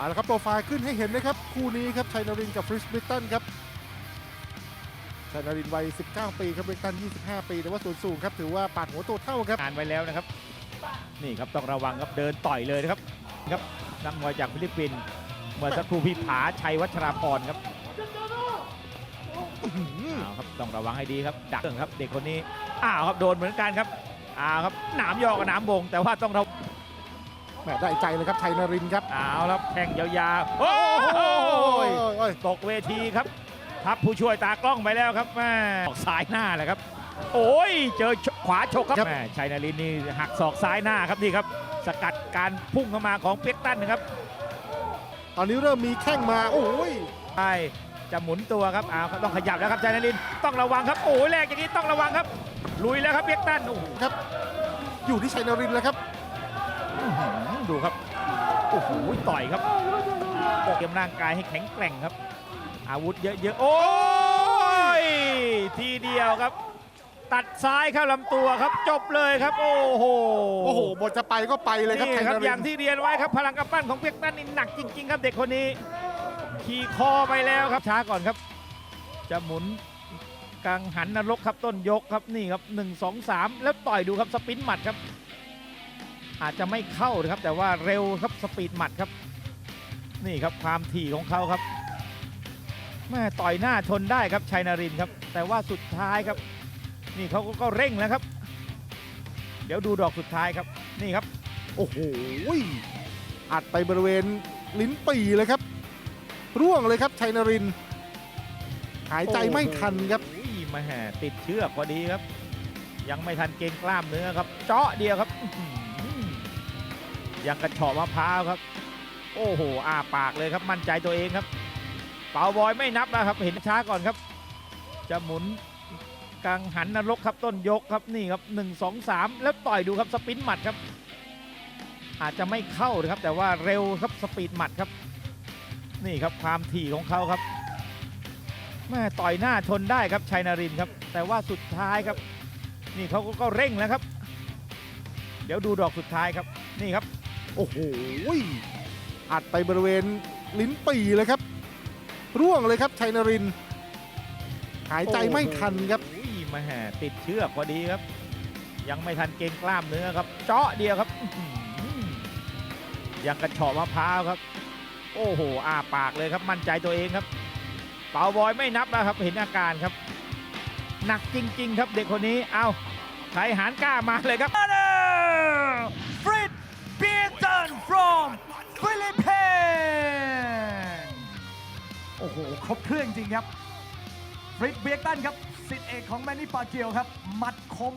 เอาละครับโปรไฟล์ขึ้นให้เห็นนะครับ คู่นี้ครับชัยนรินกับฟริสบริตันครับชัยนรินวัย 19 ปีครับบริตัน 25 ปี แต่ว่าส่วนสูงครับถือว่าปาดหัวตัวเท่าครับงานไว้แล้วนะครับ นี่ครับต้องระวังครับเดินต่อยเลยนะครับครับนักมวยจากฟิลิปปินส์เมื่อสักครู่พี่ผาชัยวัชราพรครับอาครับต้องระวังให้ดีครับ ดักเรื่องครับ เด็กคนนี้อ้าวครับโดนเหมือนกันครับอ้าวครับหนามยอกกับหนามบงแต่ว่าต้องเรา แหมได้ใจเลยครับชัยนรินทร์ครับอ้าวครับแข่งยาวๆ โอ้โอ้โหยโอ้ยตกเวทีครับ ทับผู้ช่วยตากล้องไปแล้วครับแม่ออกซ้ายหน้าแหละครับ โอ้ย เจอขวาฉกครับแม่ชัยนารินทร์นี่หักศอกซ้ายหน้าครับนี่ครับ สกัดการพุ่งเข้ามาของเปียกตันนะครับตอนนี้เริ่มมีแข้งมาโอ้ยใช่จะหมุนตัวครับอ้าวครับต้องขยับแล้วครับชัยนารินทร์ต้องระวังครับ โอ้ยแรกอย่างนี้ต้องระวังครับ ลุยแล้วครับเปียกตันโอ้โห ครับ อยู่ที่ชัยนรินทร์แล้วครับอื้อหือ ดูครับ โอ้โหต่อยครับเตรียมร่างกายให้แข็งแกร่งครับ อาวุธเยอะๆ โอ้ย ทีเดียวครับ ตัดซ้ายเข้าลำตัวครับ จบเลยครับ โอ้โห โอ้โหบทจะไปก็ไปเลยครับนี่ชัยครับนอริย่านงทร์ที่เรียนไว้ครับพลังกำปั้นของเปียกตันนี่หนักจริง ๆ ครับเด็กคนนี้ ขี่คอไปแล้วครับ ช้าก่อนครับ จะหมุนกังหันนรกครับต้นยกครับนี่ครับ 1 2 3 แล้วต่อยดูครับสปินหมัดครับ อาจจะไม่เข้านะครับ แต่ว่าเร็วครับสปีดหมัดครับ นี่ครับความถี่ของเขาครับแม่ต่อยหน้าชนได้ครับชัยนารินทร์ครับ แต่ว่าสุดท้ายครับ นี่เขาก็เร่งแล้วครับ เดี๋ยวดูดอกสุดท้ายครับ นี่ครับ โอ้โหอัดไปบริเวณลิ้นปี่เลยครับ ร่วงเลยครับชัยนรินทร์หายใจไม่ทันครับโอ้ยมาแห่ติดเชือกพอดีครับ ยังไม่ทันเกรงกล้ามเนื้อครับ เจาะเดียวครับอื้อหือ ยังกระเฉาะมะพร้าวครับ โอ้โหอ้าปากเลยครับมั่นใจตัวเองครับ เป่าบอยไม่นับนะครับ เห็นช้าก่อนครับ จะหมุนกังหันนรกครับต้นยกครับนี่ครับ 1 2 3 แล้วต่อยดูครับสปินหมัดครับ อาจจะไม่เข้านะครับ แต่ว่าเร็วครับสปีดหมัดครับ นี่ครับความถี่ของเขาครับแม่ต่อยหน้าชนได้ครับชัยนารินครับ แต่ว่าสุดท้ายครับ นี่เขาก็เร่งแล้วครับ เดี๋ยวดูดอกสุดท้ายครับนี่ครับ โอ้โหอัดไปบริเวณลิ้นปี่เลยครับ ร่วงเลยครับชัยนริน หายใจไม่ทันครับโอ้ยมาแห่ติดเชือกพอดีครับ ยังไม่ทันเกรงกล้ามเนื้อครับ เจาะเดียวครับอื้อหือยังกระเฉาะมะพร้าวครับ โอ้โหอ้าปากเลยครับมั่นใจตัวเองครับ เป่าบอยไม่นับนะครับเห็นอาการครับ หนักจริง ๆ ครับเด็กคนนี้ เอาใครหารกล้ามาเลยครับ from Philippines โอ้โห ครบเครื่องจริงครับฟริดเบียกตันครับสิทธิเอกของแมนนี่ปาเกียวครับหมัดคม